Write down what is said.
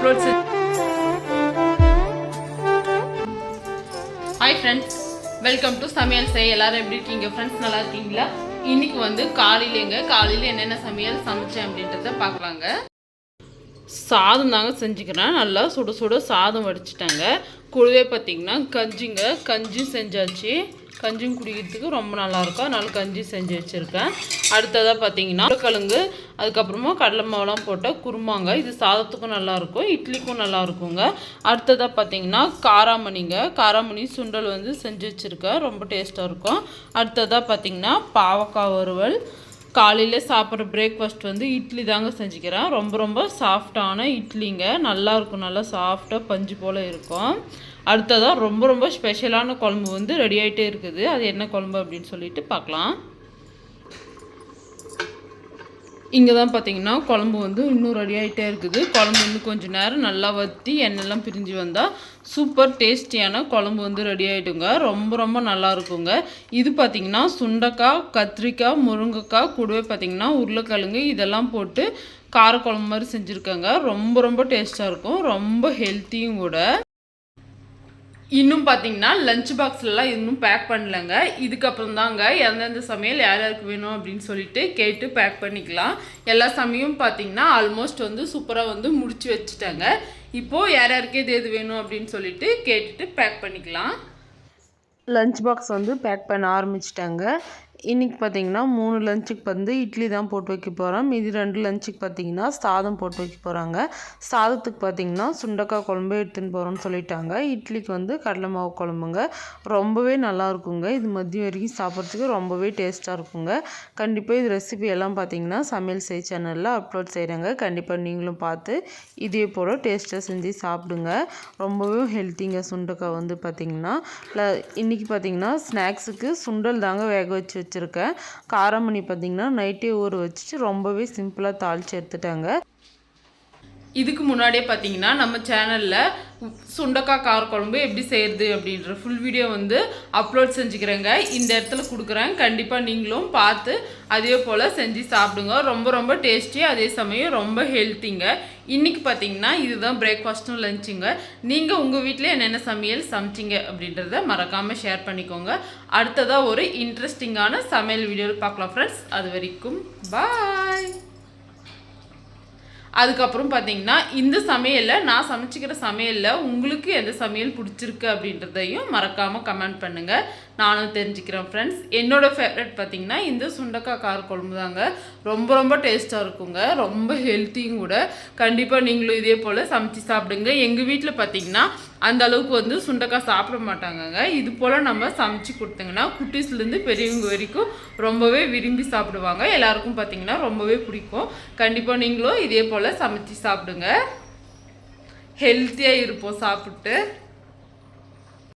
Upload hi friends welcome to சமையல் செய். எல்லாரும் எப்படி இருக்கீங்க? ஃப்ரெண்ட்ஸ் நல்லா இருக்கீங்களா? இன்னைக்கு வந்து காலையிலேங்க. காலையில் என்னென்ன சமையல் சமைச்சேன் அப்படின்றத பார்க்கலாங்க. சாதம் தாங்க செஞ்சுக்கிறேன். நல்லா சுட சுட சாதம் வடிச்சிட்டாங்க. கூடவே பார்த்தீங்கன்னா கஞ்சிங்க. கஞ்சி செஞ்சாச்சு. கஞ்சியும் குடிக்கிறதுக்கு ரொம்ப நல்லாயிருக்கும். அதனால் கஞ்சி செஞ்சு வச்சுருக்கேன். அடுத்ததாக பார்த்தீங்கன்னா உருளைக்கிழங்கு அதுக்கப்புறமா கடலை மாவுலாம் போட்டால் குருமாங்க. இது சாதத்துக்கும் நல்லாயிருக்கும் இட்லிக்கும் நல்லாயிருக்குங்க. அடுத்ததாக பார்த்தீங்கன்னா காராமணிங்க. காராமணி சுண்டல் வந்து செஞ்சு வச்சுருக்கேன். ரொம்ப டேஸ்ட்டாக இருக்கும். அடுத்ததாக பார்த்தீங்கன்னா பாவக்காய் வறுவல் காலையில் சாப்பிட்ற பிரேக்ஃபாஸ்ட் வந்து இட்லி தாங்க செஞ்சுக்கிறேன். ரொம்ப ரொம்ப சாஃப்டான இட்லிங்க. நல்லாயிருக்கும் நல்லா சாஃப்டாக பஞ்சு போல் இருக்கும். அடுத்ததாக ரொம்ப ரொம்ப ஸ்பெஷலான குழம்பு வந்து ரெடி ஆகிட்டே இருக்குது. அது என்ன குழம்பு அப்படின்னு சொல்லிட்டு பார்க்கலாம். இங்கே தான் பார்த்தீங்கன்னா குழம்பு வந்து இன்னும் ரெடி ஆகிட்டே இருக்குது. குழம்பு வந்து கொஞ்சம் நேரம் நல்லா வற்றி எண்ணெய்லாம் பிரிஞ்சு வந்தால் சூப்பர் டேஸ்டியான குழம்பு வந்து ரெடி ஆகிட்டுங்க ரொம்ப ரொம்ப நல்லா இருக்குங்க. இது பார்த்திங்கன்னா சுண்டக்காய் கத்திரிக்காய் முருங்கைக்காய் கூடவே பார்த்தீங்கன்னா உருளைக்கிழங்கு இதெல்லாம் போட்டு காரக்குழம்பு மாதிரி செஞ்சுருக்காங்க. ரொம்ப ரொம்ப டேஸ்ட்டாக இருக்கும். ரொம்ப ஹெல்த்தியும் கூட. இன்னும் பார்த்தீங்கன்னா லஞ்ச் பாக்ஸ்லலாம் இன்னும் பேக் பண்ணலங்க. இதுக்கப்புறம் தாங்க எந்தெந்த சமையல் யார் யாருக்கு வேணும் அப்படின்னு சொல்லிட்டு கேட்டு பேக் பண்ணிக்கலாம். எல்லா சமையும் பார்த்தீங்கன்னா ஆல்மோஸ்ட் வந்து சூப்பராக வந்து முடிச்சு வச்சுட்டாங்க. இப்போது யார் யாருக்கு எது எது வேணும் அப்படின்னு சொல்லிட்டு கேட்டுட்டு பேக் பண்ணிக்கலாம். லஞ்ச் பாக்ஸ் வந்து பேக் பண்ண ஆரம்பிச்சிட்டாங்க. இன்றைக்கி பார்த்தீங்கன்னா மூணு லஞ்சுக்கு வந்து இட்லி தான் போட்டு வைக்க போகிறோம் மீதி ரெண்டு லஞ்சுக்கு பார்த்தீங்கன்னா சாதம் போட்டு வைக்க போகிறாங்க சாதத்துக்கு பார்த்தீங்கன்னா சுண்டக்காய் குழம்பு எடுத்துன்னு போகிறோம்னு சொல்லிட்டாங்க. இட்லிக்கு வந்து கடலை மாவு குழம்புங்க. ரொம்பவே நல்லா இருக்குங்க. இது மதியம் வரைக்கும் சாப்பிட்றதுக்கு ரொம்பவே டேஸ்ட்டாக இருக்குங்க. கண்டிப்பாக இது ரெசிபி எல்லாம் பார்த்தீங்கன்னா சமையல் செய் சேனலில் அப்லோட் செய்கிறாங்க கண்டிப்பாக நீங்களும் பார்த்து இதே போல் டேஸ்ட்டாக செஞ்சு சாப்பிடுங்க. ரொம்பவே ஹெல்த்திங்க சுண்டக்காய் வந்து பார்த்திங்கன்னா இன்றைக்கி பார்த்தீங்கன்னா ஸ்நாக்ஸுக்கு சுண்டல் தாங்க வேக வச்சு வச்சுருக்கேன் காரமணி பார்த்திங்கன்னா நைட்டே ஊற வச்சுட்டு ரொம்பவே சிம்பிளாக தாளித்து எடுத்துட்டாங்க. இதுக்கு முன்னாடியே பார்த்தீங்கன்னா நம்ம சேனலில் சுண்டக்காய் கார குழம்பு எப்படி செய்கிறது அப்படின்ற ஃபுல் வீடியோ வந்து அப்லோட் செஞ்சுக்கிறேங்க. இந்த இடத்துல கொடுக்குறேன். கண்டிப்பாக நீங்களும் பார்த்து அதே போல் செஞ்சு சாப்பிடுங்க. ரொம்ப ரொம்ப டேஸ்டி அதே சமயம் ரொம்ப ஹெல்த்திங்க இன்றைக்கி பார்த்தீங்கன்னா இதுதான் பிரேக்ஃபாஸ்ட்டும் லஞ்சுங்க நீங்கள் உங்கள் வீட்டில் என்னென்ன சமையல் சமைச்சிங்க அப்படின்றத மறக்காமல் ஷேர் பண்ணிக்கோங்க. அடுத்ததாக ஒரு இன்ட்ரெஸ்டிங்கான சமையல் வீடியோவில் பார்க்கலாம் ஃப்ரெண்ட்ஸ் அது வரைக்கும் பாய் அதுக்கப்புறம் பார்த்தீங்கன்னா இந்த சமையலில் நான் சமைச்சிக்கிற சமையலில் உங்களுக்கு எந்த சமையல் பிடிச்சிருக்கு அப்படின்றதையும் மறக்காமல் கமெண்ட் பண்ணுங்கள் நானும் தெரிஞ்சுக்கிறேன் ஃப்ரெண்ட்ஸ் என்னோடய ஃபேவரட் பார்த்தீங்கன்னா இந்த சுண்டக்காய் கார குழம்பு தாங்க. ரொம்ப ரொம்ப டேஸ்ட்டாக இருக்குங்க. ரொம்ப ஹெல்த்தியும் கூட. கண்டிப்பாக நீங்களும் இதே போல் சமைச்சு சாப்பிடுங்க. எங்கள் வீட்டில் பார்த்தீங்கன்னா அந்த அளவுக்கு வந்து சுண்டக்காய் சாப்பிட மாட்டாங்கங்க. இது போல் நம்ம சமைச்சு கொடுத்தீங்கன்னா குட்டீஸ்லேருந்து பெரியவங்க வரைக்கும் ரொம்பவே விரும்பி சாப்பிடுவாங்க. எல்லாருக்கும் பார்த்தீங்கன்னா ரொம்பவே பிடிக்கும். கண்டிப்பாக நீங்களும் இதே போல் சமைச்சு சாப்பிடுங்க. ஹெல்த்தியாக இருப்போம் சாப்பிட்டு.